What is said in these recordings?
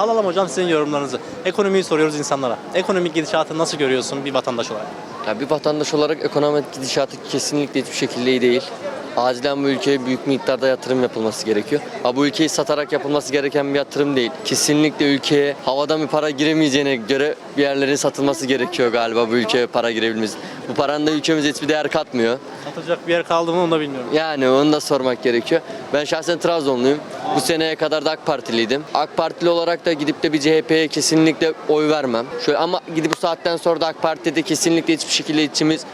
Alalım hocam sizin yorumlarınızı. Ekonomiyi soruyoruz insanlara. Ekonomik gidişatı nasıl görüyorsun bir vatandaş olarak? Ya bir vatandaş olarak ekonomik gidişatı kesinlikle hiçbir şekilde iyi değil. Acilen bu ülkeye büyük miktarda yatırım yapılması gerekiyor. Ha, bu ülkeyi satarak yapılması gereken bir yatırım değil. Kesinlikle ülkeye havadan bir para giremeyeceğine göre bir yerlerin satılması gerekiyor galiba bu ülkeye para girebilmemiz. Bu paranın da ülkemize hiçbir değer katmıyor. Satacak bir yer kaldı mı onu da bilmiyorum. Yani onu da sormak gerekiyor. Ben şahsen Trabzonluyum. Bu seneye kadar da AK Partiliydim. AK Partili olarak da gidip de bir CHP'ye kesinlikle oy vermem. Şöyle ama gidip bu saatten sonra da AK Parti'de kesinlikle hiçbir şekilde içimiz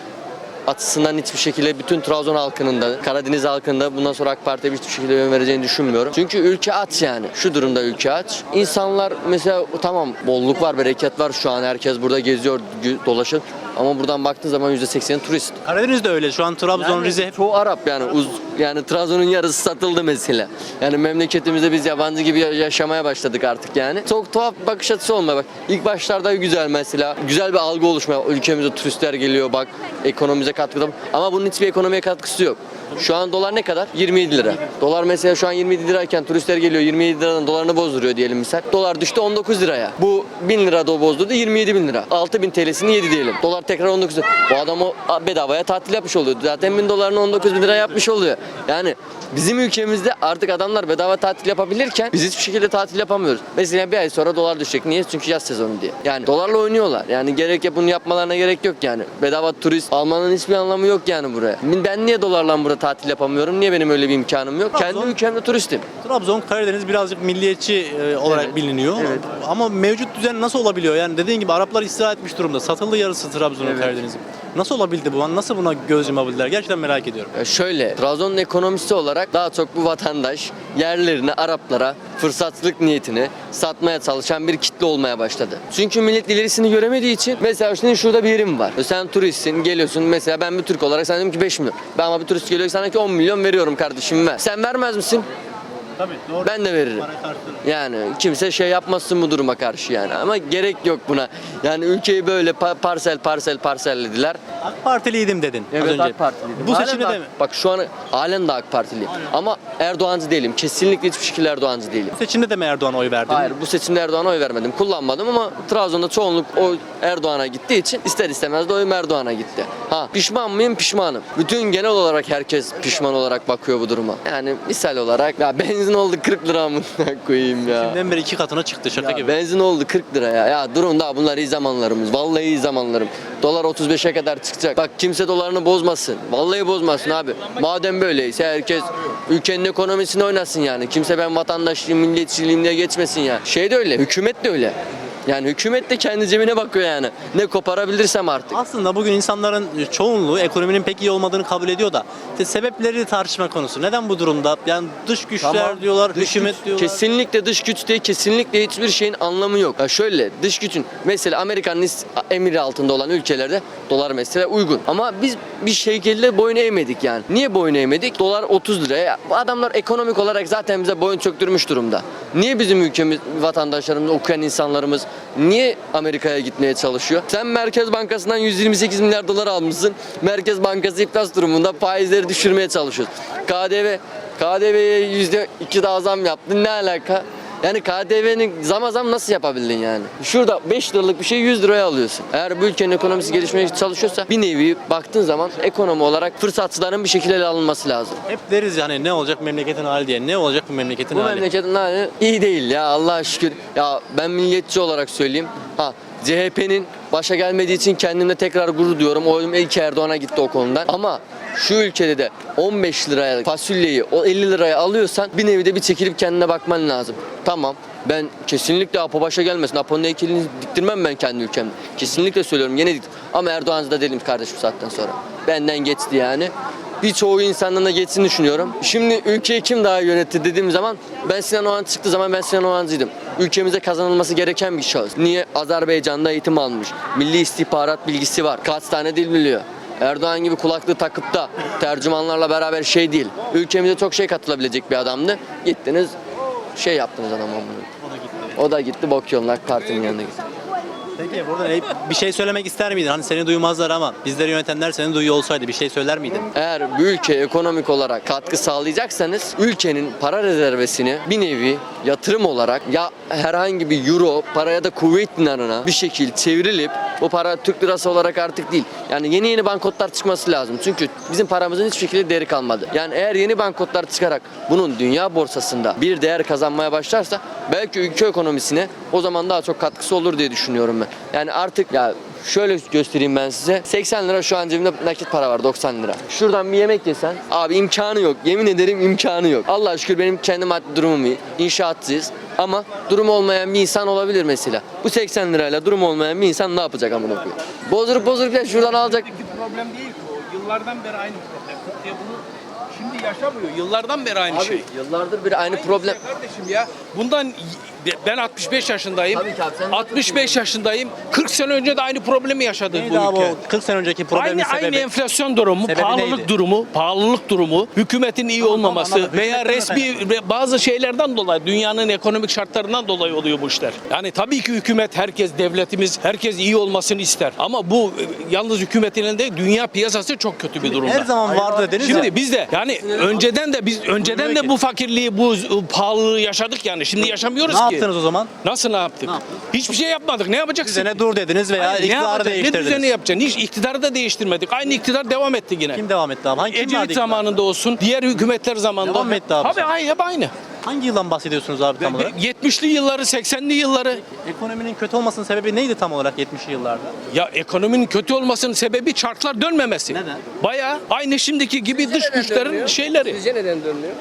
açısından hiçbir şekilde bütün Trabzon halkının da Karadeniz halkının da bundan sonra AK Parti'ye hiçbir şekilde yön vereceğini düşünmüyorum. Çünkü ülke aç yani. Şu durumda ülke aç. İnsanlar mesela tamam bolluk var, bereket var şu an herkes burada geziyor, dolaşıyor. Ama buradan baktığın zaman %80 turist. Karadeniz'de öyle. Şu an Trabzon, Yani Rize hep çoğu Arap yani uz, yani Trabzon'un yarısı satıldı mesela. Yani memleketimizde biz yabancı gibi ya- yaşamaya başladık artık yani. Çok tuhaf bir bakış açısı olmaya bak. İlk başlarda güzel mesela. Güzel bir algı oluşmaya. Ülkemize turistler geliyor bak ekonomimize katkıda. Ama bunun hiçbir ekonomiye katkısı yok. Şu an dolar ne kadar? 27 lira. Dolar mesela şu an 27 lirayken turistler geliyor 27 liradan dolarını bozduruyor diyelim misal. Dolar düştü 19 liraya. Bu 1000 lira da bozdurdu 27 bin lira. 6000 TL'sini yedi diyelim. Dolar tekrar 19 lira. Bu adam o bedavaya tatil yapmış oluyor. Zaten 1000 dolarını 19 bin lira yapmış oluyor. Yani bizim ülkemizde artık adamlar bedava tatil yapabilirken biz hiçbir şekilde tatil yapamıyoruz. Mesela bir ay sonra dolar düşecek. Niye? Çünkü yaz sezonu diye. Yani dolarla oynuyorlar. Yani gerek ya bunu yapmalarına gerek yok yani. Bedava turist almanın hiçbir anlamı yok yani buraya. Ben niye dolarla burada tatil yapamıyorum? Niye benim öyle bir imkanım yok? Kendi Trabzon- ülkemde turistim. Trabzon, Karadeniz birazcık milliyetçi e, olarak Evet. biliniyor. Evet. Ama mevcut düzen nasıl olabiliyor? Yani dediğin gibi Araplar istila etmiş durumda. Satıldı yarısı Trabzon'un Evet. Karadeniz'in. Nasıl olabildi bu? Nasıl buna göz yumabildiler? Gerçekten merak ediyorum. Ya şöyle, Trabzon'un ekonomisi olarak daha çok bu vatandaş yerlerini Araplara fırsatçılık niyetini satmaya çalışan bir kitle olmaya başladı. Çünkü millet ilerisini göremediği için mesela şimdi şurada bir yerim var. Sen turistsin, geliyorsun mesela ben bir Türk olarak sana diyorum ki 5 milyon. Ben ama bir turist geliyor sana ki 10 milyon veriyorum kardeşim ver. Sen vermez misin? Tabii doğru. Ben de veririm. Yani kimse şey yapmasın bu duruma karşı yani ama gerek yok buna. Yani ülkeyi böyle pa- parsel parsel parsellediler. AK Partiliydim dedin az önce. Bu Halen seçimde de AK- mi? Bak şu an halen de AK Partiliyim. Ama Erdoğancı değilim. Kesinlikle hiçbir şekilde Erdoğancı değilim. Bu seçimde de mi Erdoğan'a oy verdin? Hayır bu seçimde Erdoğan'a oy vermedim. Kullanmadım ama Trabzon'da çoğunluk oy Erdoğan'a gittiği için ister istemez de oyum Erdoğan'a gitti. Ha pişman mıyım? Pişmanım. Bütün genel olarak herkes pişman olarak bakıyor bu duruma. Yani misal olarak ya benzin oldu 40 lira mı koyayım ya. Şimdiden beri iki katına çıktı şaka Ya gibi. benzin oldu 40 lira ya. Ya durun daha bunlar iyi zamanlarımız. Vallahi iyi zamanlarım. Dolar 35'e kadar çıkacak. Bak kimse dolarını bozmasın. Vallahi bozmasın abi. Madem böyleyse herkes ülkenin ekonomisini oynasın yani. Kimse ben vatandaşlıyım, milliyetçiliğim diye geçmesin ya. Şey de öyle, hükümet de öyle. Yani hükümet de kendi cebine bakıyor yani. Ne koparabilirsem artık. Aslında bugün insanların çoğunluğu ekonominin pek iyi olmadığını kabul ediyor da işte sebepleri tartışma konusu. Neden bu durumda? Yani dış güçler Tamam. diyorlar, Dış hükümet güç- diyorlar. Kesinlikle dış güç değil, kesinlikle hiçbir şeyin anlamı yok. Ya şöyle, dış gücün mesela Amerika'nın is- emiri altında olan ülkelerde dolar mesela uygun. Ama biz bir şekilde boyun eğmedik yani. Niye boyun eğmedik? Dolar 30 liraya. Bu adamlar ekonomik olarak zaten bize boyun çöktürmüş durumda. Niye bizim ülkemiz, vatandaşlarımız, okuyan insanlarımız niye Amerika'ya gitmeye çalışıyor? Sen Merkez Bankası'ndan 128 milyar dolar almışsın. Merkez Bankası iflas durumunda faizleri düşürmeye çalışıyorsun. KDV KDV'ye yüzde iki daha zam yaptın ne alaka? Yani KDV'nin zam zam nasıl yapabildin yani? Şurada 5 liralık bir şey 100 liraya alıyorsun. Eğer bu ülkenin ekonomisi gelişmeye çalışıyorsa bir nevi baktığın zaman ekonomi olarak fırsatçıların bir şekilde ele alınması lazım. Hep deriz yani ne olacak memleketin hali diye. Ne olacak bu memleketin Bu hali? memleketin hali iyi değil ya Allah'a şükür. Ya ben milliyetçi olarak söyleyeyim. Ha CHP'nin başa gelmediği için kendimle tekrar gurur diyorum. Oyum ilk Erdoğan'a gitti o konudan. Ama şu ülkede de 15 liraya fasulyeyi o 50 liraya alıyorsan bir nevi de bir çekilip kendine bakman lazım. Tamam ben kesinlikle Apo başa gelmesin. Apo'nun heykelini diktirmem ben kendi ülkemde. Kesinlikle söylüyorum yine diktir. Ama Erdoğan'cı da değilim kardeş bu saatten sonra. Benden geçti yani birçoğu insandan da geçsin düşünüyorum. Şimdi ülkeyi kim daha yönetti dediğim zaman ben Sinan Oğan çıktığı zaman ben Sinan Oğancıydım. Ülkemize kazanılması gereken bir şahıs. Niye? Azerbaycan'da eğitim almış. Milli istihbarat bilgisi var. Kaç tane dil biliyor. Erdoğan gibi kulaklığı takıp da tercümanlarla beraber şey değil. Ülkemize çok şey katılabilecek bir adamdı. Gittiniz şey yaptınız adamı. O da gitti. O da gitti bok yoluna Parti'nin yanına gitti. Peki burada ne- bir şey söylemek ister miydin? Hani seni duymazlar ama bizleri yönetenler seni duyuyor olsaydı bir şey söyler miydin? Eğer bir ülke ekonomik olarak katkı sağlayacaksanız ülkenin para rezervesini bir nevi yatırım olarak ya herhangi bir euro paraya da kuvvet dinarına bir şekil çevrilip bu para Türk lirası olarak artık değil. Yani yeni yeni banknotlar çıkması lazım. Çünkü bizim paramızın hiçbir şekilde değeri kalmadı. Yani eğer yeni banknotlar çıkarak bunun dünya borsasında bir değer kazanmaya başlarsa belki ülke ekonomisine o zaman daha çok katkısı olur diye düşünüyorum ben. Yani artık ya Şöyle göstereyim ben size. 80 lira şu an cebimde nakit para var 90 lira. Şuradan bir yemek yesen abi imkanı yok. Yemin ederim imkanı yok. Allah şükür benim kendi maddi durumum iyi. İnşaatçıyız. Ama durumu olmayan bir insan olabilir mesela. Bu 80 lirayla durumu olmayan bir insan ne yapacak amına koyayım? Bozdurup bozdurup ya şuradan alacak. Problem değil ki o. Yıllardan beri aynı problem. Türkiye bunu şimdi yaşamıyor. Yıllardan beri aynı şey. Abi yıllardır bir aynı Aynı problem. şey kardeşim ya. Bundan ben 65 yaşındayım. Tabii ki abi, sen de 65 yaşındayım. 40 sene önce de aynı problemi yaşadı Neydi bu abi ülke. o 40 sene önceki problemin Aynı, sebebi? aynı enflasyon durumu, Sebebi pahalılık neydi? durumu, pahalılık durumu, hükümetin iyi olmaması anladım. veya Hükümetten resmi ve bazı şeylerden dolayı, dünyanın ekonomik şartlarından dolayı oluyor bu işler. Yani tabii ki hükümet, herkes, devletimiz, herkes iyi olmasını ister. Ama bu e, yalnız hükümetin elinde dünya piyasası çok kötü bir durumda. Her zaman vardı dediniz Şimdi ya. biz de yani önceden de biz önceden de bu fakirliği, bu pahalılığı yaşadık yani. Şimdi yaşamıyoruz Ne ki. Yaptınız o zaman? Nasıl ne yaptık? Ne yaptınız? Hiçbir şey yapmadık. Ne yapacaksın? Düzene dur dediniz veya Hayır, ne iktidarı? Ne değiştirdiniz. düzeni yapacaksın? Hiç iktidarı da değiştirmedik. Aynı iktidar devam etti yine. Kim devam etti abi? Hangi Ecevit zamanında olsun, diğer hükümetler zamanında. Devam etti abi. Tabii aynı, hep aynı. Hangi yıldan bahsediyorsunuz abi tam olarak? 70'li yılları, 80'li yılları. Ekonominin kötü olmasının sebebi neydi tam olarak 70'li yıllarda? Ya ekonominin kötü olmasının sebebi çarklar dönmemesi. Neden? Bayağı aynı şimdiki gibi dış neden güçlerin dönmüyor? şeyleri. Sizce neden dönmüyor?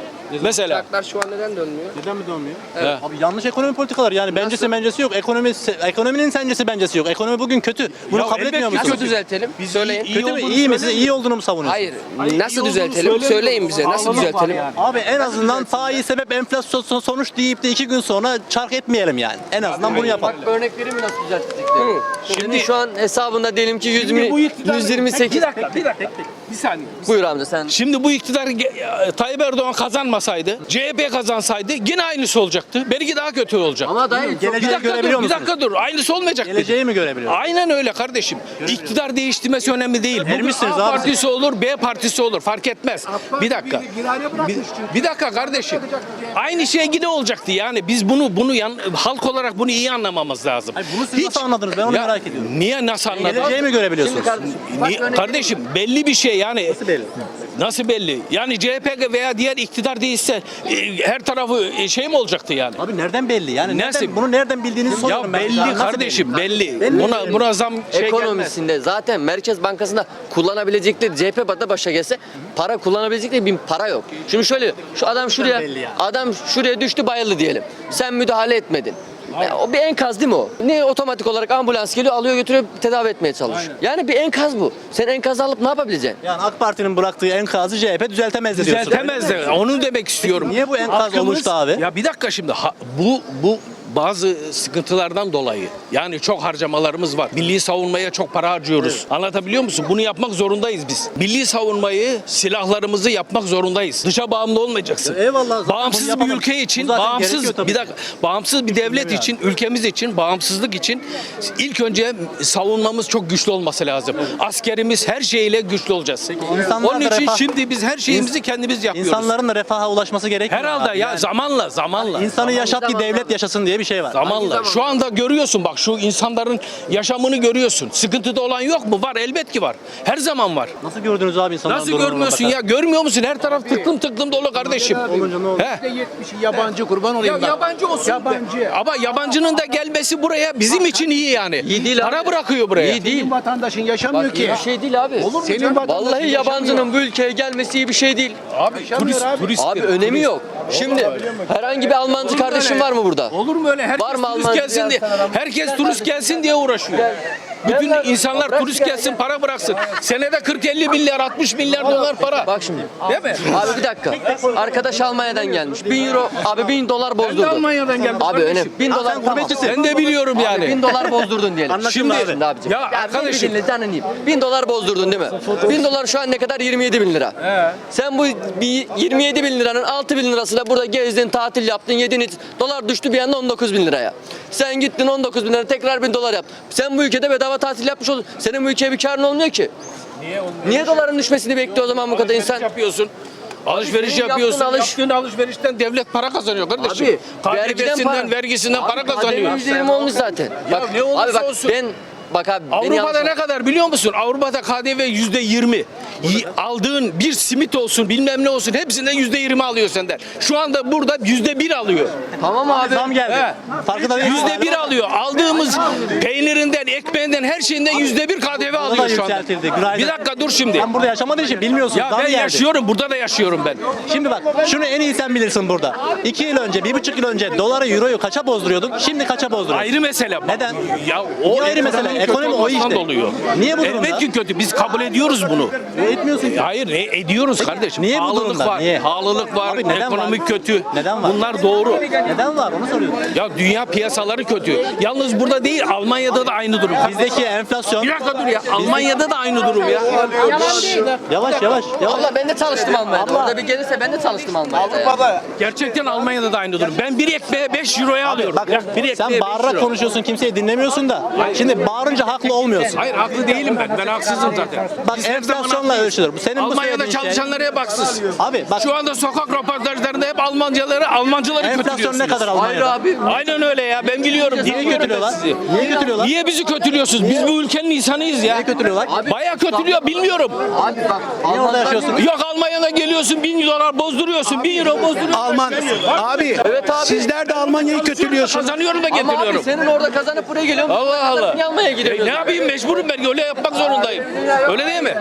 Mesela. Uçaklar şu an neden dönmüyor? Neden mi dönmüyor? Evet. Abi yanlış ekonomi politikaları yani bencesi bencesi yok. Ekonomi ekonominin sencesi bencesi yok. Ekonomi bugün kötü. Bunu Ya kabul etmiyor ki musunuz? Nasıl düzeltelim? Biz Söyleyin. iyi- Kötü mü? olduğunu İyi mi? Siz iyi olduğunu mu savunuyorsunuz? Hayır. Hayır, iyi nasıl olduğunu düzeltelim? Söyleyin bize. Nasıl Ağlamak var düzeltelim? yani. Abi en azından faiz sebep enflasyon sonuç deyip de iki gün sonra çark etmeyelim yani. En azından bunu yapalım. Bak örnek vereyim mi nasıl düzeltecekleri? Şimdi- Şimdi şu an hesabında diyelim ki 100 Şimdi bu milyon, iktidar- 128. Bir dakika, bir dakika. Bir saniye. Buyur amca sen. Şimdi bu iktidar Tayyip Erdoğan kazanmasaydı, CHP kazansaydı yine aynısı olacaktı. Belki daha kötü olacak. Ama dayı Geleceği bir dakika görebiliyor dur, bir musunuz? dakika dur. Aynısı olmayacak. dedi. Geleceği mi görebiliyor? Aynen öyle kardeşim. İktidar değiştirmesi önemli değil. Bugün A abi partisi olur, B partisi olur. Fark etmez. Bir dakika. bir Bir, bir dakika kardeşim. Aynı şey yine olacaktı yani. Biz bunu bunu yan, halk olarak bunu iyi anlamamız lazım. Hayır, bunu siz nasıl anladınız? Ben onu merak ediyorum. Niye nasıl anladın? Geleceği mi görebiliyorsunuz? Kardeşim. bak Ni- örnek kardeşim belli bir şey yani. Nasıl belli? Nasıl belli? Yani CHP veya diğer iktidar değilse e, her tarafı e, şey mi olacaktı yani? Abi nereden belli? Yani Nasıl? nereden, bunu nereden bildiğinizi soruyorum Ya ben. belli nasıl kardeşim belli. Belli. Buna munazzam şey gelmez. ekonomisinde zaten Merkez Bankası'nda kullanabilecekleri CHP da başa gelse para kullanabilecekleri bir para yok. Şimdi şöyle şu adam şuraya belli yani. adam şuraya düştü bayıldı diyelim. Sen müdahale etmedin. O bir enkaz değil mi o? Ne otomatik olarak ambulans geliyor alıyor götürüyor tedavi etmeye çalışıyor. Yani bir enkaz bu. Sen enkazı alıp ne yapabileceksin? Yani AK Parti'nin bıraktığı enkazı CHP düzeltemezdi diyorsun. Düzeltemez de onu demek istiyorum. Niye bu enkaz Halkımız- oluştu abi? Ya bir dakika şimdi ha- bu bu bazı sıkıntılardan dolayı yani çok harcamalarımız var. Milli savunmaya çok para harcıyoruz. Anlatabiliyor musun? Bunu yapmak zorundayız biz. Milli savunmayı, silahlarımızı yapmak zorundayız. Dışa bağımlı olmayacaksın. Ya eyvallah, Bağımsız bir ülke için, bağımsız bir dakika, bağımsız bir devlet yani. için, ülkemiz için, bağımsızlık için ilk önce savunmamız çok güçlü olması lazım. Askerimiz her şeyle güçlü olacağız. insanlar Onun için refah- şimdi biz her şeyimizi kendimiz yapıyoruz. İnsanların da refaha ulaşması gerekiyor. Herhalde abi. ya Yani zamanla zamanla. İnsanı yaşat ki devlet yaşasın diye bir şey var. Zamanla. Şu anda görüyorsun bak şu insanların yaşamını görüyorsun. Sıkıntıda olan yok mu? Var elbet ki var. Her zaman var. Nasıl gördünüz abi insanların Nasıl görmüyorsun bakar? ya? Görmüyor musun? Her taraf tıklım tıklım dolu kardeşim. Olunca ne olur? He? %70'i yabancı kurban olayım Ya bak. yabancı olsun. Yabancı. Ama yabancının da gelmesi buraya bizim için iyi yani. İyi değil Para abi. bırakıyor buraya. İyi değil. Senin vatandaşın yaşamıyor Bak iyi ki. bir şey değil abi. Olur mu Senin canım? vatandaşın Vallahi yabancının yaşamıyor. bu ülkeye gelmesi iyi bir şey değil. Abi Yaşamıyor turist, abi. turist. Abi önemi yok. Şimdi herhangi bir Almancı kardeşim var mı burada? Olur mu öyle? Herkes Var mı turist Almancı gelsin diye. Herkes turist gelsin diye uğraşıyor. Bütün lan. insanlar Bırak turist ya, gelsin ya. para bıraksın. Senede 40-50 milyar 60 milyar dolar para. Bak şimdi. Değil mi? Abi bir dakika. Arkadaş Almanya'dan gelmiş. 1000 euro abi 1000 dolar bozdurdu. Almanya'dan geldim Abi önemli. 1000 Ha, dolar tamam. Ben de biliyorum yani. 1000 dolar bozdurdun diyelim. Abi. Şimdi abicim. Ya beni arkadaşım. dinle canını yiyeyim. 1000 dolar bozdurdun değil mi? 1000 dolar şu an ne kadar? 27 bin lira. Sen bu bir 27 bin liranın 6 bin lirasıyla burada gezdin, tatil yaptın, yedin. Dolar düştü bir anda 19 bin liraya. Sen gittin 19 bin lira tekrar 1000 dolar yap. Sen bu ülkede bedava tatil yapmış oldun. Senin bu ülkeye bir karın olmuyor ki. Niye olmuyor? Niye doların düşmesini bekliyor o zaman bu kadar insan? yapıyorsun. Alışveriş Senin yapıyorsun. yaptığın alış- Yaptığın alışverişten devlet para kazanıyor kardeşim. Abi KDV'sinden, vergisinden para Abi, kazanıyor. KDV %20 olmuş zaten. Bak, ne olursa abi bak olsun. ben bak abi beni Avrupa'da yanlış- ne kadar biliyor musun? Avrupa'da KDV yüzde yirmi. Aldığın bir simit olsun bilmem ne olsun hepsinden yüzde yirmi alıyor senden. Şu anda burada yüzde bir alıyor. Tamam abi. Zam geldi. He. Farkında değil. Yüzde bir alıyor. Aldığımız peynirinden, ekmeğinden her şeyinden yüzde bir KDV alıyor şu anda. yükseltildi. Günaydın. Bir dakika dur şimdi. Sen burada yaşamadığın için bilmiyorsun. Ya Zam ben geldi. yaşıyorum. Burada da yaşıyorum ben. Şimdi bak şunu en iyi sen bilirsin burada. İki yıl önce, bir buçuk yıl önce doları, euroyu kaça bozduruyorduk? Şimdi kaça bozduruyoruz? Ayrı mesele. bu. Neden? Ya Niye o ayrı mesele? Ekonomi kötü o işte. oluyor. Niye bu durumda? Elbet ki kötü. Biz kabul ediyoruz bunu. Etmiyorsun ki. Hayır e- ediyoruz kardeşim. niye bu Pahalılık durumda? var. Niye? Pahalılık var. Abi neden ekonomik var? kötü. Neden var? Bunlar doğru. Neden var onu soruyorum. Ya dünya piyasaları kötü. Yalnız burada değil Almanya'da da aynı durum. Bizdeki enflasyon... Bir dakika dur ya. Almanya'da da aynı durum ya. Yavaş yavaş yavaş. Abla ben de çalıştım Almanya'da. Abla. Orada bir gelirse ben de çalıştım Almanya'da. ya. Gerçekten Almanya'da da aynı durum. Ben bir ekmeğe 5 euroya alıyorum. Bak bir ekmeğe sen bağırarak konuşuyorsun kimseyi dinlemiyorsun da. Şimdi bağırınca haklı olmuyorsun. Hayır haklı değilim ben. Ben haksızım zaten. Bak Biz her zaman enflasyonla haklıyız. ölçülür. Bu senin bu Almanya'da söylediğin şey- çalışanlar hep haksız. Abi bak Şu anda sokak röportajlarında hep Almancaları, Almancıları enflasyon kötülüyorsunuz. ne kadar Hayır Almanya'da? abi. Aynen öyle ya. Ben biliyorum. Niye dinliyorum ben kötülüyorlar? sizi. Niye kötülüyorlar? Niye bizi kötülüyorsunuz? Biz bu ülkenin insanıyız ya. Niye kötülüyorlar? Bayağı kötülüyor bilmiyorum. Abi bak. Niye orada Almanlar- yaşıyorsun? Yok Almanya'da geliyorsun bin dolar bozduruyorsun, bin euro bozduruyorsun. Alman abi, Evet abi. sizler de Almanya'yı kötülüyorsunuz. Kazanıyorum da Ama abi getiriyorum. senin orada kazanıp buraya geliyorsun. Allah Allah. Niye Almanya'ya E, gidiyorsun? ne yapayım mecburum ben öyle yapmak zorundayım. Öyle değil mi?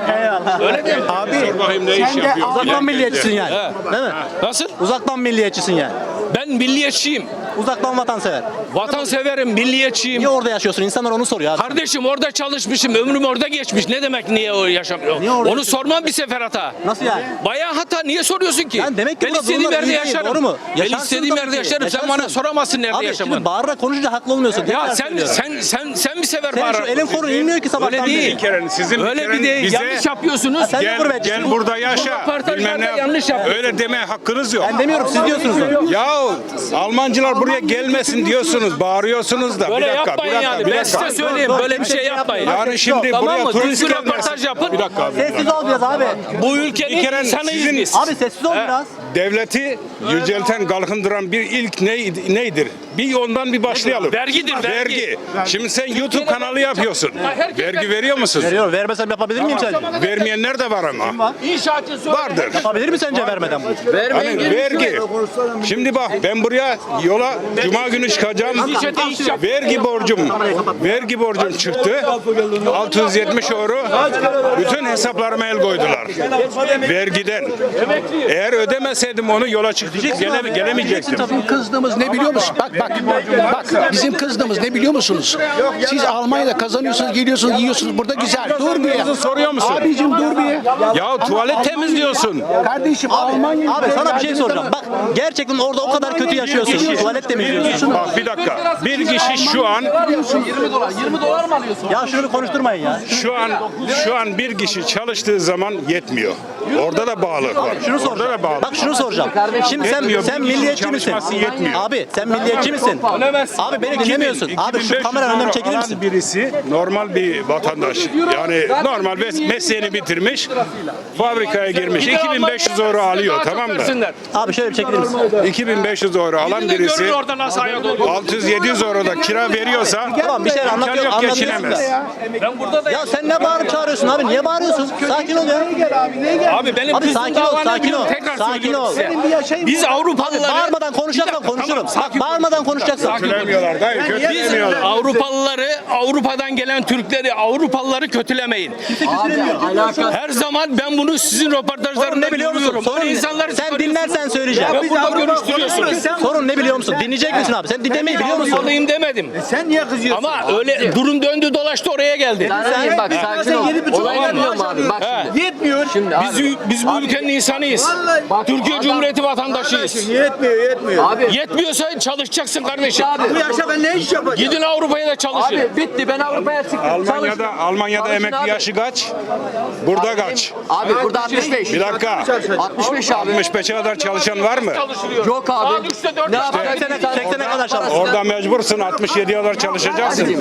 Öyle değil mi? Abi ne iş yapıyor? Uzaktan milliyetçisin yani. He. Değil mi? Nasıl? Uzaktan milliyetçisin yani. Ben milliyetçiyim. Uzaktan vatansever. Vatanseverim, milliyetçiyim. Niye orada yaşıyorsun? İnsanlar onu soruyor abi. Kardeşim orada çalışmışım, ömrüm orada geçmiş. Ne demek niye o yaşamıyor? Niye orada Onu yaşıyorsun? sormam bir sefer hata. Nasıl yani? Bayağı hata. Niye soruyorsun ki? Yani demek ki ben burada istediğim durumlar yerde iyi değil, yaşarım. doğru mu? Ben Yaşarsın istediğim tabii yerde ki, yaşarım. Sen yaşarsın. bana soramazsın nerede Abi yaşamanı. şimdi bağırarak konuşunca haklı olmuyorsun. Ya sen söylüyorum. sen sen sen bir sefer Senin şu bağır. elin kolun inmiyor ki sabahtan Öyle değil. beri. Bir kere sizin Öyle bir de bize yanlış yapıyorsunuz. sen de gel, gurbetçisin. gel burada yaşa. röportajlarda Bilmem ne yap. yanlış yapıyorsun. Öyle deme hakkınız yok. Ben demiyorum siz diyorsunuz onu. Ya Almancılar buraya gelmesin diyorsunuz, bağırıyorsunuz da. Böyle bir dakika, yapmayın bir dakika, yani. bir Ben dakika. size söyleyeyim. Böyle bir şey yapmayın. Yani şimdi Tamam buraya mı? turist Düzgün gelmesin. röportaj yapın. Bir dakika abi. Sessiz ol biraz abi. Bu ülkenin Bir kere insanıyız sizin- biz. Abi sessiz ol biraz. Devleti yücelten, kalkındıran bir ilk neydi, neydir? Bir ondan bir başlayalım. Vergidir, vergi. Şimdi sen YouTube kanalı yapıyorsun. Vergi veriyor musun? Veriyorum. Vermesem yapabilir miyim sence? Vermeyenler de var ama. İnşaatçı söyle. Vardır. Yapabilir mi sence vermeden bunu? Vermeyin Hani vergi. Şimdi bak ben buraya yola cuma günü çıkacağım. Vergi borcum, vergi borcum çıktı. 670 euro. Bütün hesaplarıma el koydular. Vergiden. Eğer ödemeseydim onu yola çıktı. Gele, gelemeyecektim. Bizim kızdığımız ne biliyor musun? Bak bak bak bizim kızdığımız ne biliyor musunuz? Siz Almanya'da kazanıyorsunuz, geliyorsunuz, yiyorsunuz. Burada güzel. Dur bir ya. Soruyor musun? Abicim dur bir ya. Ya tuvalet temizliyorsun. Kardeşim Almanya Abi sana bir şey soracağım. Bak gerçekten orada o kadar kötü yaşıyorsun. Tuvalet temizliyorsun. Bak bir dakika. Bir kişi şu an 20 dolar. 20 dolar mı alıyorsun? Ya şunu konuşturmayın ya. şu an şu an bir kişi çalıştığı zaman yetmiyor. Orada da bağlılık var. Şunu Orada soracağım. da bağlılık. Bak şunu soracağım. Şimdi sen Yetmiyor. sen Bir kişinin milliyetçi misin? çalışması yetmiyor. Abi sen milliyetçi misin? Abi beni dinlemiyorsun. Abi şu 2500 kamera önünden euro çekilir alan misin? birisi normal bir vatandaş. Yani normal mes- mesleğini bitirmiş. Fabrikaya girmiş. 2500 euro alıyor tamam mı? Abi şöyle bir çekilir misin? 2500 euro alan birisi Görün orada nasıl hayat olduğunu. 600-700 euro da kira veriyorsa Tamam bir şeyler anlatıyor, yok anlatıyorsun geçinemez. da. Ben burada da Ya sen ne bağırıp çağırıyorsun abi? Niye bağırıyorsun? Sakin ol ya. Abi benim Abi kızım sakin ol, sakin ol. Tekrar Sakin söylüyorum. ol. size. Biz Avrupalıları Bağırmadan dakika, konuşurum. Bak bağırmadan konuşacaksın. Kötülemiyorlar dayı Biz kötülemiyorlar. Avrupalıları, Avrupa'dan gelen Türkleri, Avrupalıları kötülemeyin. Her zaman ben bunu sizin Sorun röportajlarında ne biliyor musun? görüyorum. Sorun Böyle insanları sen çıkarıyorsunuz dinlersen söyleyeceğim. Ve burada görüştürüyorsunuz. Sorun ne biliyor musun? Dinleyecek misin abi? Sen dinlemeyi biliyor musun? Avrupalıyım demedim. Sen niye kızıyorsun? Ama öyle durum döndü dolaştı oraya geldi. Sen bak sakin ol. Olay musun abi? Bak şimdi. Şimdi abi. Biz, biz bu ülkenin insanıyız. Türkiye adam- Cumhuriyeti vatandaşıyız. Yetmiyor, yetmiyor. Abi. Yetmiyorsa çalışacaksın kardeşim. Abi. Bu yaşa ben ne iş yapacağım? Gidin Avrupa'ya da çalışın. Abi bitti ben Avrupa'ya çıktım. Almanya'da Çalıştım. Almanya'da Çalışın emekli abi. yaşı kaç? Burada kaç? Abi burada 65. Bir dakika. 65 abi. 65'e kadar çalışan var mı? Çalışılıyor. Yok abi. Saat üçte dörtte Ne yapacaksın? Seksene- seksene kadar çalış. Orada mecbursun 67'ye kadar çalışacaksın.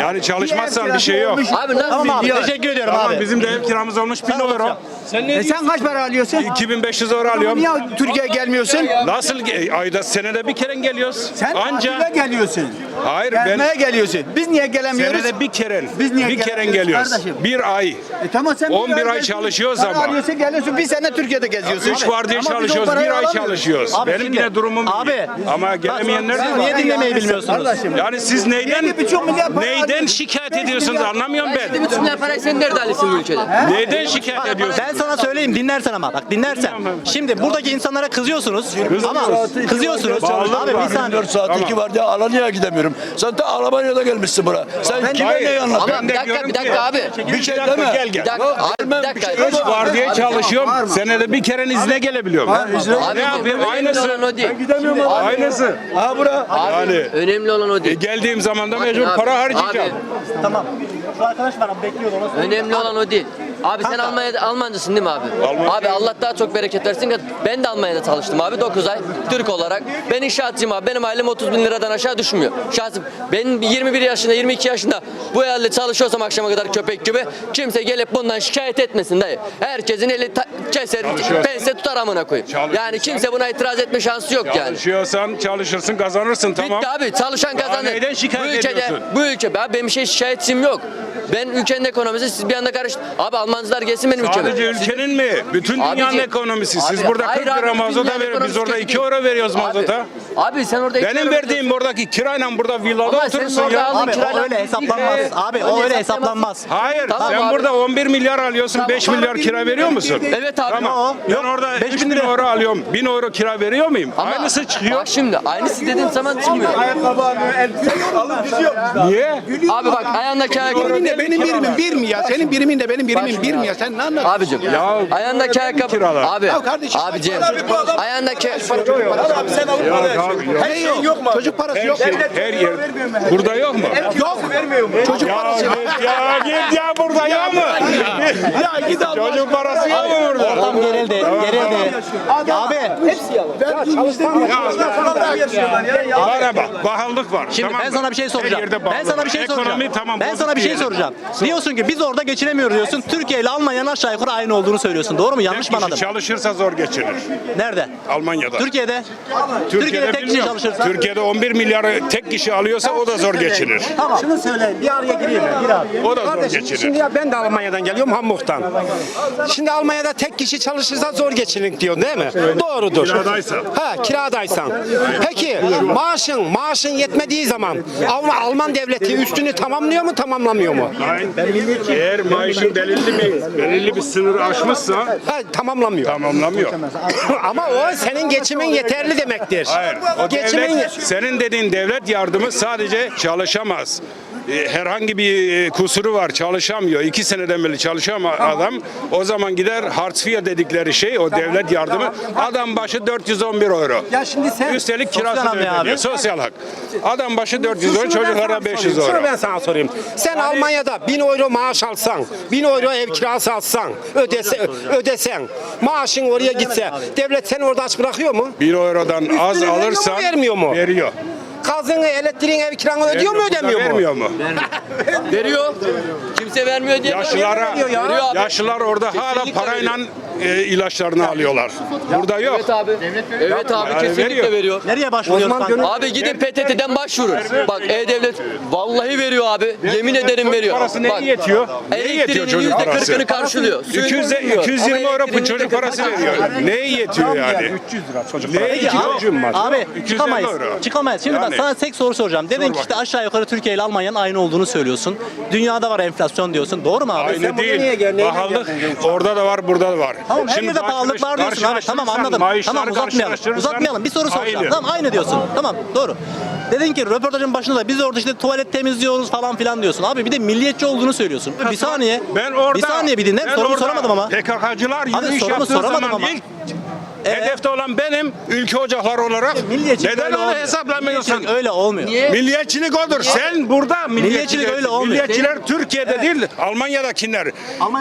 Yani çalışmazsan bir şey yok. Abi nasıl Tamam abi biliyor? teşekkür ediyorum Tamam abi. bizim de ev kiramız olmuş 1000 euro. Sen ne E sen kaç para alıyorsun? 2500 euro alıyorum. Niye Türkiye'ye gelmiyorsun? Nasıl ge- ayda senede bir kere geliyoruz? Sen Anca geliyorsun. hayır Gelmeye ben geliyorsun. Biz niye gelemiyoruz? senede bir kere Biz niye bir kere gelemiyoruz geliyoruz. kardeşim? Bir ay. E tamam sen 11 ay geliyorsun. çalışıyoruz Para ama. Alıyorsun geliyorsun bir sene Türkiye'de geziyorsun. Üç var diye Ama biz o çalışıyoruz, parayı bir ay alamıyoruz. çalışıyoruz. Abi Benim şimdi- yine durumum iyi. Abi, Ama gelemeyenler de Siz var. niye dinlemeyi bilmiyorsunuz? Kardeşim. Yani siz neyden Yedi buçuk milyar para neyden alıyorsun. şikayet Beş ediyorsunuz milyar- anlamıyorum Ben bütün parayı sen nerede alıyorsun bu ülkede? Neyden şikayet? Ben sana söyleyeyim dinlersen ama bak dinlersen. Şimdi buradaki insanlara kızıyorsunuz ama kızıyorsunuz. Abi bir saniye. 4 saat Tamam. iki var diye Alanya'ya gidemiyorum. Sen de Almanya'da gelmişsin buraya. Sen kime ne anlatıyorsun? Ama bir dakika bir dakika abi. Bir şey deme. gel gel. Bir dakika bir dakika. şey Üç var diye çalışıyorum. Senede bir kere izne gelebiliyorum. Abi Ne yapayım? Aynısı. o değil. Aynısı. Ha bura. Yani Önemli olan o e, değil. geldiğim zaman da mecbur para harcayacağım. Tamam. Şu arkadaş var söyle. Önemli olan o değil. Abi sen Almanya'da Almancısın değil mi abi? Almanca. Abi Allah daha çok bereket versin. Ben de Almanya'da çalıştım abi 9 ay Türk olarak. Ben inşaatçıyım abi. Benim ailem 30 bin liradan aşağı düşmüyor. Şahsım ben 21 yaşında 22 yaşında bu herhalde çalışıyorsam akşama kadar köpek gibi kimse gelip bundan şikayet etmesin dayı. Herkesin eli ta- keser, pense tutar amına koyayım. Yani kimse buna itiraz etme şansı yok yani. Çalışıyorsan çalışırsın kazanırsın tamam. Bitti abi çalışan kazanır. neyden şikayet bu ülkede, ediyorsun? Bu ülke ben benim bir şey şikayetçiyim yok. Ben ülkenin ekonomisi siz bir anda karış. Abi Almancılar gelsin benim ülkeme. Sadece ülkenin mi? Bütün dünyanın Abicim, ekonomisi. Siz abi, burada hayır 40 lira abi, mazota dünyanın veriyoruz. Biz ekonomisi orada kötü 2 euro veriyoruz Abi, mazota. Abi sen orada iki Benim euro verdiğim buradaki kirayla burada villada Ama senin oturursun orada ya. aldığın Abi o kiralar- öyle hesaplanmaz. Abi o öyle hesaplanmaz. Hayır Tamam sen abi. burada 11 milyar alıyorsun Tamam. 5 milyar kira veriyor musun? Evet abi. Tamam. Ben orada 5 5 bin lira. euro alıyorum. 1000 euro kira veriyor muyum? Ama Aynısı çıkıyor. Bak şimdi aynısı dediğin zaman çıkmıyor. Niye? Abi bak ayağındaki ayakkabı. Birimin de benim birimim bir mi ya? Senin birimin de benim birimim bir mi ya? Sen ne anlatıyorsun? Abicim Ya, ayağındaki ayakkabı. Abi. Ya kardeşim, Abicim. Ayağındaki Ne yok? Çocuk parası yok. Her, her yer. Burada yok mu? Yok. Çocuk Ya parası yok. git ya git ya burada yok mu? Ya git Allah Çocuk parası yok mu burada? Ortam gerildi. Gerildi. Abi Bana bak, pahalılık var. Şimdi tamam ben mı? sana bir şey soracağım. Ben sana bir şey soracağım. Ben sana bir şey soracağım. Diyorsun ki biz orada geçinemiyoruz diyorsun. Türkiye ile Almanya'nın aşağı yukarı aynı olduğunu söylüyorsun. Doğru mu? Yanlış mı anladım? çalışırsa zor geçinir. Nerede? Almanya'da. Türkiye'de. Türkiye'de tek kişi çalışırsa. Türkiye'de 11 milyarı tek kişi alıyorsa o da zor geçinir. Tamam. Şunu söyle. Bir araya gireyim. Gir abi. O da zor geçinir. Şimdi ya ben de Almanya'dan geliyorum Hamburg'dan. Şimdi Almanya'da tek kişi çalışırsa zor geçinir diyor değil mi? Doğrudur. Kiradaysan. Ha kiradaysan. Peki maaşın maaşın yetmediği zaman Alman, Alman devleti üstünü tamamlıyor mu tamamlamıyor mu? Eğer maaşın belirli bir belirli bir sınır aşmışsa Ha tamamlamıyor. tamamlamıyor. Ama o senin geçimin yeterli demektir. Hayır. O Geçimin devlet, senin dediğin devlet yardımı sadece çalışamaz. E, Herhangi bir e, kusuru var çalışamıyor. iki seneden beri çalışamıyor adam. O zaman gider Hartz IV dedikleri şey o devlet yardımı. Adam başı 411 euro. Ya şimdi sen Üstelik kirası Sosyal da ödeniyor. abi. Sosyal hak. Adam başı 400 euro Şunu ben sana çocuklara 500 sorayım, euro. Şunu ben sana sorayım. Sen Almanya'da 1000 euro maaş alsan, 1000 euro ev kirası alsan, ödese, ödesen, maaşın oraya gitse, devlet seni orada aç bırakıyor mu? 1 eurodan az Üstünü veriyor mu, alırsan vermiyor mu? Veriyor. Kaz doğalgazını, elektriğin, ev kiranı ödüyor mu ödemiyor mu? Vermiyor mu? Veriyor. Kimse vermiyor diye. Yaşlılara, Veriyor ya. Veriyor abi. yaşlılar orada hala Kesinlikle parayla e, ilaçlarını alıyorlar. Burada yok. Evet abi. Evet abi Yani kesinlikle veriyor. veriyor. Nereye başvuruyoruz kanka? Abi gidin PTT'den başvurun. Bak E-Devlet vallahi veriyor abi. Yemin ederim veriyor. Parası neye Bak, yetiyor? Neye yetiyor Elektriğinin çocuk yüzde parası? kırkını karşılıyor. Suyunu 200, vermiyor. 220 Ama euro bu çocuk yüzde parası kırkını veriyor. karşılıyor. Neye yetiyor yani? 300 lira çocuk Neye Peki yetiyor? abi, abi 250 çıkamayız. euro. Çıkamayız. Şimdi Yani. ben sana tek soru soracağım. Dedin ki işte aşağı yukarı Türkiye ile Almanya'nın aynı olduğunu söylüyorsun. Dünyada var enflasyon diyorsun. Doğru mu abi? Aynı buraya niye değil. gel- neyle Pahalılık geldin? orada da var, burada da var. Tamam her Şimdi yerde pahalılık var diyorsun abi. Tamam anladım. Tamam uzatmayalım. Uzatmayalım. Bir soru soracağım. Aynı. Tamam aynı diyorsun. Tamam doğru. Dedin ki röportajın başında da biz orada işte tuvalet temizliyoruz falan filan diyorsun. Abi bir de milliyetçi olduğunu söylüyorsun. Bir saniye. Ben orada Bir saniye bir dinle. Sorumu soramadım ama. PKK'cılar Abi yürüyüş sorumu yaptığı soramadım zaman ama. ilk hedefte olan benim ülke ocakları olarak Milliyetçilik neden öyle onu olmuyor. hesaplamıyorsun? Milliyetçilik öyle olmuyor. Milliyetçilik odur. Sen burada milliyetçilik, öyle olmuyor. Milliyetçiler Türkiye'de değil, Almanya'dakiler.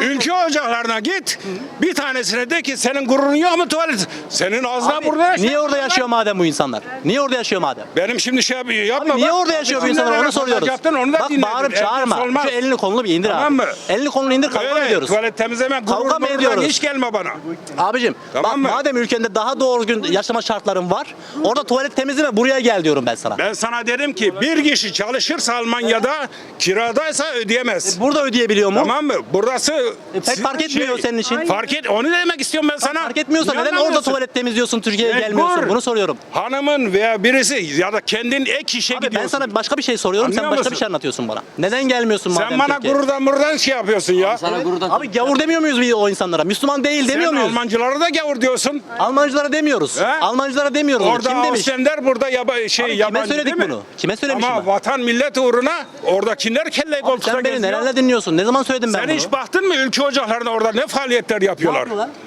Ülke ocaklarına git. Bir tanesine de ki senin gururun yok mu tuvalet? Senin ağzına Abi, burada yaşa. niye orada yaşıyor madem bu insanlar? Niye orada yaşıyor madem? Benim şimdi şey. Yapma. Abi niye orada yaşıyor bu insanlar onu soruyoruz. Yaptın, onu da Bak dinledin. bağırıp çağırma. olmaz. Şu elini kolunu bir indir Tamam abi. mı? Elini kolunu indir kavga Öyle, ediyoruz. Tuvalet temizleme Kavga gurur mı mururdan ediyoruz? hiç gelme bana. Abicim Tamam bak mı? madem ülkende daha doğru gün yaşama şartların var. Orada tuvalet temizleme buraya gel diyorum ben sana. Ben sana dedim ki bir kişi çalışırsa Almanya'da kiradaysa ödeyemez. Burada ödeyebiliyor mu? Tamam mı? Burası E, pek fark etmiyor senin için. Fark et. Onu demek istiyorum ben sana. Fark etmiyorsa Niye neden orada anlamıyorsun? tuvalet temizliyorsun Türkiye'ye Mecbur. gelmiyorsun? Bunu soruyorum. Hanımın veya birisi ya da kendin ek işe Abi ben gidiyorsun. sana başka bir şey soruyorum. sen Anlıyor başka musun? bir şey anlatıyorsun bana. Neden gelmiyorsun madem Sen bana Türkiye'ye? gururdan buradan şey yapıyorsun ya. Sana gururdan. Abi gavur demiyor muyuz biz o insanlara? Müslüman değil demiyor Sen muyuz? Almancılara da gavur diyorsun. Almancılara demiyoruz. He? Almancılara demiyoruz. Orada Kim demiş? Ausländer burada yaba, şey Abi kime yabancı söyledik değil mi? bunu? Kime söylemişim Ama ben? vatan millet uğruna oradakiler kelle koltukta Sen beni geziyor. nelerle dinliyorsun? Ne zaman söyledim ben Sen bunu? hiç baktın mı ülke ocaklarında orada ne faaliyetler yapıyorlar?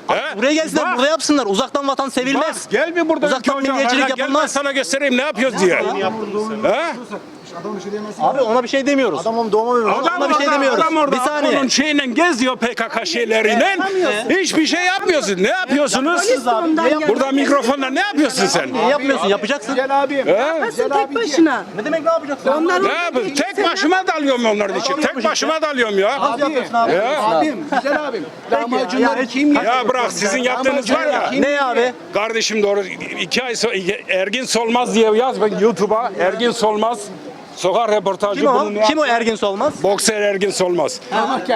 Abi He? buraya gelsinler, Bak, burada yapsınlar. Uzaktan vatan sevilmez. Bak, gel bir burada Uzaktan ülke milliyetçilik ocaklarına gel ben yapılmaz. sana göstereyim ne yapıyoruz diye. He? Abi ona bir şey demiyoruz. Adamım doğma Adam, Ona bir şey demiyoruz. adam orada Bir saniye. Onun şeyle geziyor PKK şeyleriyle. Hiçbir şey yapmıyorsun. Ne yapıyorsunuz? Burada mikrofonla ne yapıyorsun sen? Ne yapmıyorsun? Yapacaksın. He? Nasıl tek başına? Ne demek ne yapacaksın? Onların Ne yapıyorsun? Tek başıma dalıyorum onların için. Tek başıma dalıyorum ya. yapıyorsun abi? Abim, güzel abim. Lahmacunları kim yer? ya bırak sizin yaptığınız var ya. Ne abi? Kardeşim doğru iki ay sonra Ergin Solmaz diye yaz ben YouTube'a Ergin Solmaz sokak reportajı Kim o? bunun ya- Kim o Ergin Solmaz? Bokser Ergin Solmaz.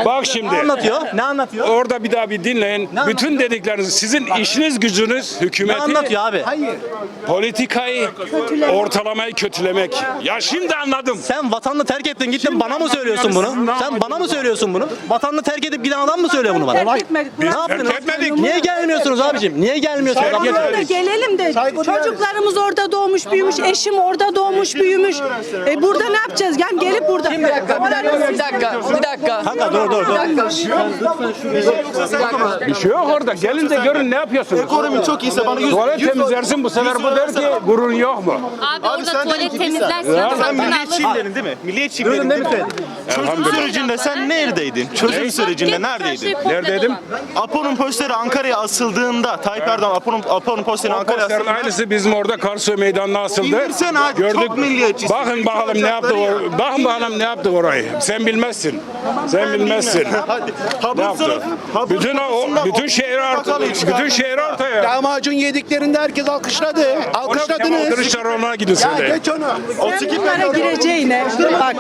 Bak Ne şimdi. anlatıyor? Ne anlatıyor? Orada bir daha bir dinleyin. Ne Bütün dedikleriniz sizin işiniz gücünüz Ne hükümeti anlatıyor abi? politikayı ortalamayı kötülemek. Ya şimdi anladım. Sen vatanını terk ettin gittin bana mı söylüyorsun bunu? Sen bana mı söylüyorsun bunu? Vatanını terk edip giden adam mı söylüyor bunu bana? terk etmedik. Ne yaptınız? Terk etmedik. Niye gelmiyorsunuz abicim? Niye gelmiyorsunuz? Etmedik. da gelelim de çocuklarımız orada doğmuş büyümüş, eşim orada doğmuş büyümüş. E burada ne yapacağız? Yani gelip burada. Bir dakika, bir dakika, bir dakika, bir dakika. Kanka dur dur dur. Bir şey yok orada. Gelin de görün ne yapıyorsunuz. Ekonomi çok iyiyse bana 100 Tuvalet temizlersin bu sefer bu der ki gururun yok mu? Abi, orada sen tuvalet temizlersin. Sen dedin değil mi? Milliyetçiyim dedin değil mi? Çözüm sürecinde sen neredeydin? Çözüm sürecinde neredeydin? Neredeydim? Apo'nun posteri Ankara'ya asıldığında Tayyip Erdoğan Apo'nun Apo'nun posteri Ankara'ya Posterin asıldığında aynısı bizim orada Karsu Meydanı'na asıldı. İndirsene hadi, çok milliyetçisin. Bakın bakalım ne yaptık. Ocakları or- Bakın bakalım ne yaptık orayı. Sen bilmezsin. Sen bilmezsin. Hadi. Ne yaptı? Bütün o, bütün şehir ortaya. Bütün şehir ortaya. Lahmacun yediklerinde herkes alkışladı. Alkışladınız. Kılıçdaroğlu'na gidin Ya söyleyin. geç onu. Sen bunlara gireceğine bak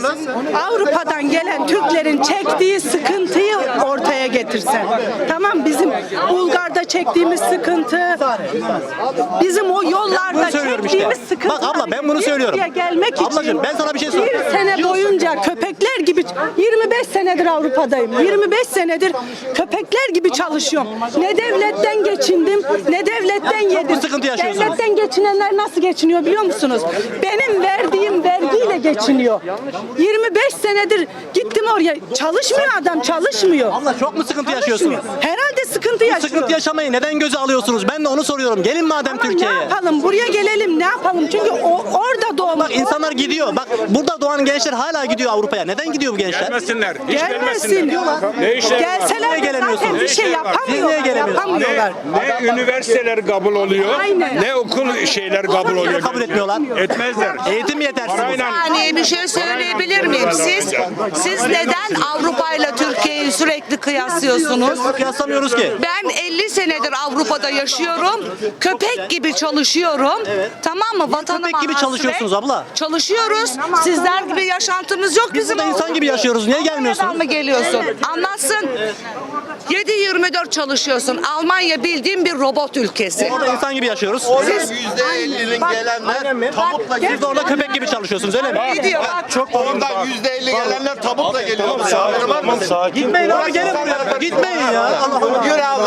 Avrupa'dan gelen Türklerin çektiği sıkıntıyı ortaya getirsen. Tamam bizim Bulgar'da çektiğimiz sıkıntı, bizim o yollarda çektiğimiz sıkıntı. Bak abla, ben bunu söylüyorum. gelmek için Ablacığım, ben sana bir şey sorayım. Bir sene boyunca köpekler gibi 25 senedir Avrupa'dayım. 25 senedir köpekler gibi çalışıyorum. Ne devletten geçindim, ne devletten yedim. sıkıntı yaşıyorsunuz. Devletten geçinenler nasıl geçiniyor biliyor musunuz? Benim verdiğim vergiyle geçiniyor. 25 senedir gittim oraya. Çalışmıyor adam, çalışmıyor. Abla çok mu sıkıntı yaşıyorsunuz? Herhalde sıkıntı yaşıyor. Sıkıntı yaşamayı neden göze alıyorsunuz? Ben de onu soruyorum. Gelin madem Ama Ne Türkiye'ye. yapalım? Buraya gelelim. Ne yapalım? Çünkü o, orada doğmuş. Bak insanlar gidiyor. Bak burada doğan gençler hala gidiyor Avrupa'ya. Neden gidiyor bu gençler? Gelmesinler. Hiç Gelmesin. gelmesinler. Ne işleri var? Gelseler de zaten bir şey niye yapamıyorlar. gelemiyorsunuz? Yapamıyorlar. Ne üniversiteler kabul oluyor, Aynen. ne okul şeyler kabul oluyor. kabul etmiyorlar? Etmezler. Eğitim yetersiz. Parayla saniye bir şey söyleyebilir miyim? Siz siz neden Avrupa ile Türkiye'yi sürekli kıyaslıyorsunuz? Kıyaslamıyoruz ki. Ben 50 senedir Avrupa'da yaşıyorum. Köpek gibi çalışıyorum. Tamam mı? Vatanıma köpek gibi hasret. çalışıyorsunuz abla? Çalışıyoruz. Sizler gibi yaşantımız yok bizim. burada insan gibi yaşıyoruz. Niye gelmiyorsun? Almanya'dan mı geliyorsun? Anlatsın. 7-24 çalışıyorsun. Almanya bildiğim bir robot ülkesi. Orada insan gibi yaşıyoruz. %50'nin gelenler tabutla Siz de orada köpek gibi çalışıyorsunsunuz öyle mi? Gidiyor bak. Çok Ondan %50 gelenler tabutla geliyor. Gitmeyin abi gelin buraya. Gitmeyin ya. Allah Allah.